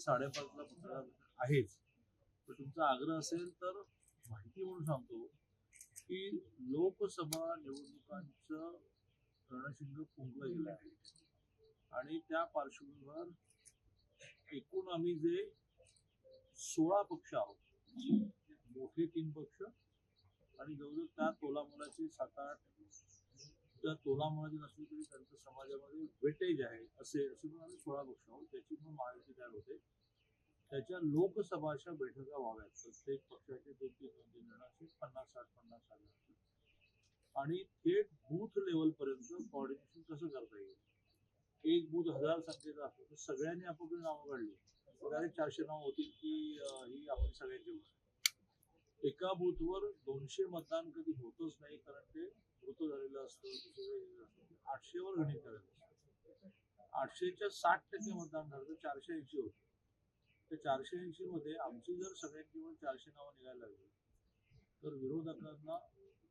साडेपाचला पत्रकार आहेच. तर तुमचा आग्रह असेल तर माहिती म्हणून सांगतो की लोकसभा निवडणुकांचं रणशिंग फुंकलं गेलं आहे आणि त्या पार्श्वभूमीवर एकूण आम्ही जे सोळा पक्ष आहोत मोठे तीन पक्ष आणि जवळजवळ त्या तोलामोलाचे सात आठ त्या तोलामोलाचे नसले तरी त्यांचं समाजामध्ये वेटेज आहे. असे असे म्हणाले आम्ही सोळा पक्ष आहोत त्याची मग महायुती तयार होते. त्याच्या लोकसभाच्या बैठका व्हाव्यात. प्रत्येक पक्षाचे दोन तीन दोन तीन जण असे पन्नास साठ पन्नास साठ जण आणि थेट बूथ लेवल पर्यंत कॉर्डिनेशन कसं करता येईल? एक बूथ हजार संख्येचा असतो तर सगळ्यांनी आपापली नावं काढली. डायरेक्ट चारशे नावं होतील की ही आपली सगळ्यांची होणार एका बूथवर दोनशे मतदान कधी होतच नाही कारण ते मृत झालेलं असतं दुसरं आठशेवर गणित करायचं असतं. आठशेच्या साठ टक्के मतदान झालं तर चारशे ऐंशी होते. त्या चारशे ऐंशी मध्ये आमची जर सगळ्यांची पण चारशे नावं निघायला लागली तर विरोधकांना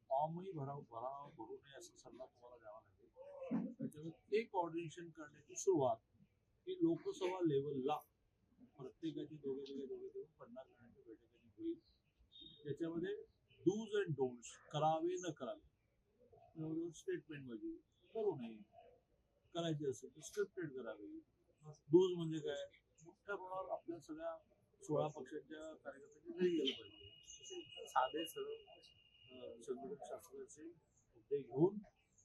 फॉर्मही भराव भराव भरू नये असा सल्ला तुम्हाला द्यावा लागेल. त्याच्यामुळे ते कॉर्डिनेशन करण्याची सुरुवात ही लोकसभा लेवलला प्रत्येकाची दोघे दोघे दोघे दोघे पन्नास जणांच्या बैठकांनी होईल. त्याच्यामध्ये डूज अँड डोंट्स करावे न करावे स्टेटमेंटमध्ये करू नये. करायचे असेल तर स्क्रिप्टेड करावे. डूज म्हणजे काय? मोठ्या प्रमाणावर आपल्या सगळ्या सोळा पक्षांच्या कार्यकर्त्यांनी घरी गेलं पाहिजे. साधे सरळ संघटन शास्त्राचे मुद्दे घेऊन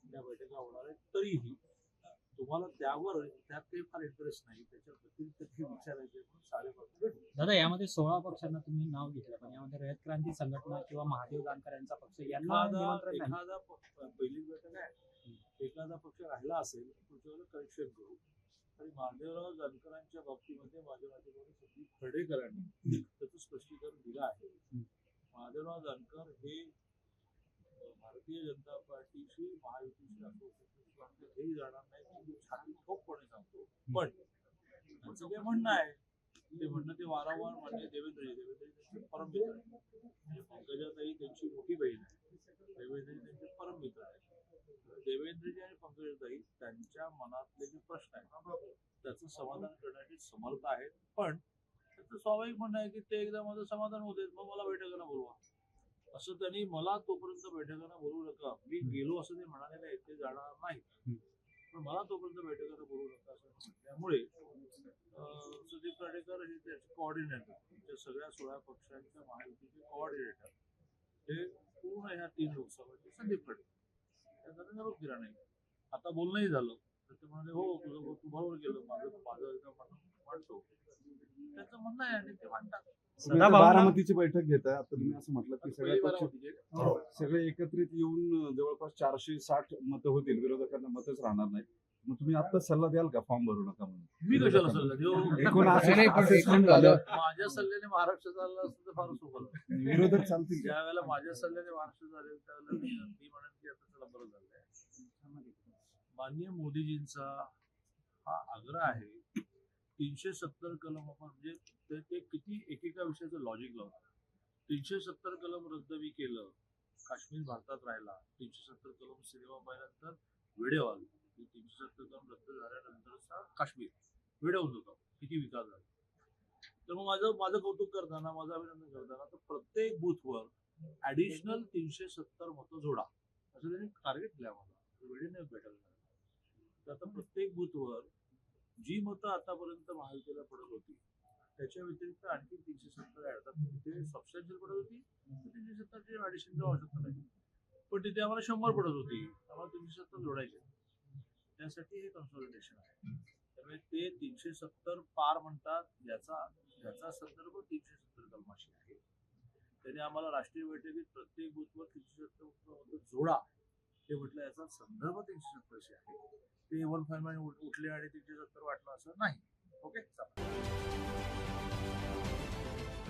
त्या बैठका होणार आहेत. तरीही तुम्हाला त्यावर त्यात काही फार इंटरेस्ट नाही. त्याच्या व्यतिरिक्त हे विचारायचे म्हणून साडेपाच भेटू. दादा यामध्ये सोळा पक्षांना तुम्ही नाव घेतलं पण यामध्ये रयत क्रांती संघटना किंवा महादेव जानकर यांचा पक्ष यांना एखादा निमंत्रण नाही. एखादा प- पहिली बैठक आहे. एखादा पक्ष राहिला असेल पुढच्या वेळेला करेक्शन करू. आणि महादेवराव जानकरांच्या बाबतीमध्ये माझ्या माझ्याकडे संदीप खर्डेकरांनी त्याचं स्पष्टीकरण दिलं आहे. महादेवराव जानकर हे भारतीय जनता पार्टीशी महायुतीशी असोसिएशन हेही जाणार नाही मी छाती ठोकपणे सांगतो. पण त्यांचं जे म्हणणं आहे ते म्हणणं ते वारंवार मान्य देवेंद्रजी देवेंद्रजी त्यांचे परम मित्र आहे म्हणजे पंकजाताई त्यांची मोठी बहीण आहे. देवेंद्रजी त्यांचे परम मित्र आहे देवेंद्रजी आणि पंकजाताई त्यांच्या मनातले जे प्रश्न आहेत त्याचं समाधान करण्यासाठी समर्थ आहेत. पण त्याचं स्वाभाविक म्हणणं आहे की ते एकदा माझं समाधान होते मग मला बैठकांना बोलवा. असं त्यांनी मला तोपर्यंत बैठकांना बोलवू नका. मी गेलो असं ते म्हणाले नाही ते जाणार नाही. पण मला तोपर्यंत बैठकांना बोलवू नका असं म्हटल्यामुळे अं, सुदीप काडेकर हे त्याचे कोऑर्डिनेटर त्या सगळ्या सोळा पक्षांच्या महायुतीचे कोऑर्डिनेटर हे पूर्ण ह्या तीन लोकसभाचे संदीप काडेकर त्यांचा निरोप दिला नाही. आता बोलणंही झालं. तर ते म्हणाले हो तुझं तू बरोबर केलं. माझं माझं मांडतो त्यांचं म्हणणं आहे आणि ते मांडतात बारामतीची बैठक घेताय आता तुम्ही असं म्हटलं की सगळ्या पहिली पक्ष आहे. हो, सगळे एकत्रित येऊन जवळपास चारशे साठ मतं होतील. विरोधकांना मतच राहणार नाही मग तुम्ही आता सल्ला द्याल का फॉर्म भरू नका म्हणून? मी कशाला सल्ला देऊ? एकूण असं- नाही, पण assessment झालं. माझ्या सल्ल्याने महाराष्ट्र चालला असतं तर फार सोपं झालं. विरोधक चालतील? ज्या वेळेला माझ्या सल्ल्याने महाराष्ट्र झाले त्यावेळेला मी म्हणेन की आता चला बरं झालंय. माननीय मोदीजींचा हा आग्रह आहे तीनशे सत्तर कलम आपण म्हणजे ते ते किती एकेका विषयाचं लॉजिक लावतात. तीनशे सत्तर कलम रद्द मी केलं काश्मीर भारतात राहिला तीनशे सत्तर कलम सिनेमा पाहिल्यानंतर व्हिडिओ आले. की तीनशे सत्तर रद्द झाल्यानंतरचा काश्मीर. व्हिडिओ होतो किती विकास झाला. तर मग माझं माझं कौतुक करताना माझं अभिनंदन करताना तर प्रत्येक बूथवर ऍडिशनल तीनशे सत्तर मतं जोडा. असं त्यांनी टार्गेट दिलं मला वेळेने भेटायला तर आता प्रत्येक बूथवर जी मतं आतापर्यंत महायुतीला पडत होती त्याच्या व्यतिरिक्त आणखी तीनशे सत्तर ऍड तिथे सबस्टॅन्शियल पडत होती. तीनशे सत्तरची ऍडिशनची आवश्यकता नाही. पण तिथे आम्हाला शंभर पडत होती. आम्हाला तीनशे सत्तर जोडायचे. त्यासाठी हे कन्सॉलिडेशन आहे. त्यामुळे ते तीनशे सत्तर पार म्हणतात याचा याचा संदर्भ तीनशे सत्तर कलमाशी आहे. त्याने आम्हाला राष्ट्रीय बैठकीत प्रत्येक बूथवर तीनशे सत्तर जोडा ते म्हटलं याचा संदर्भ तीनशे सत्तरशी आहे. ते वन फाईव्ह उठले आणि तीनशे सत्तर वाटलं असं नाही.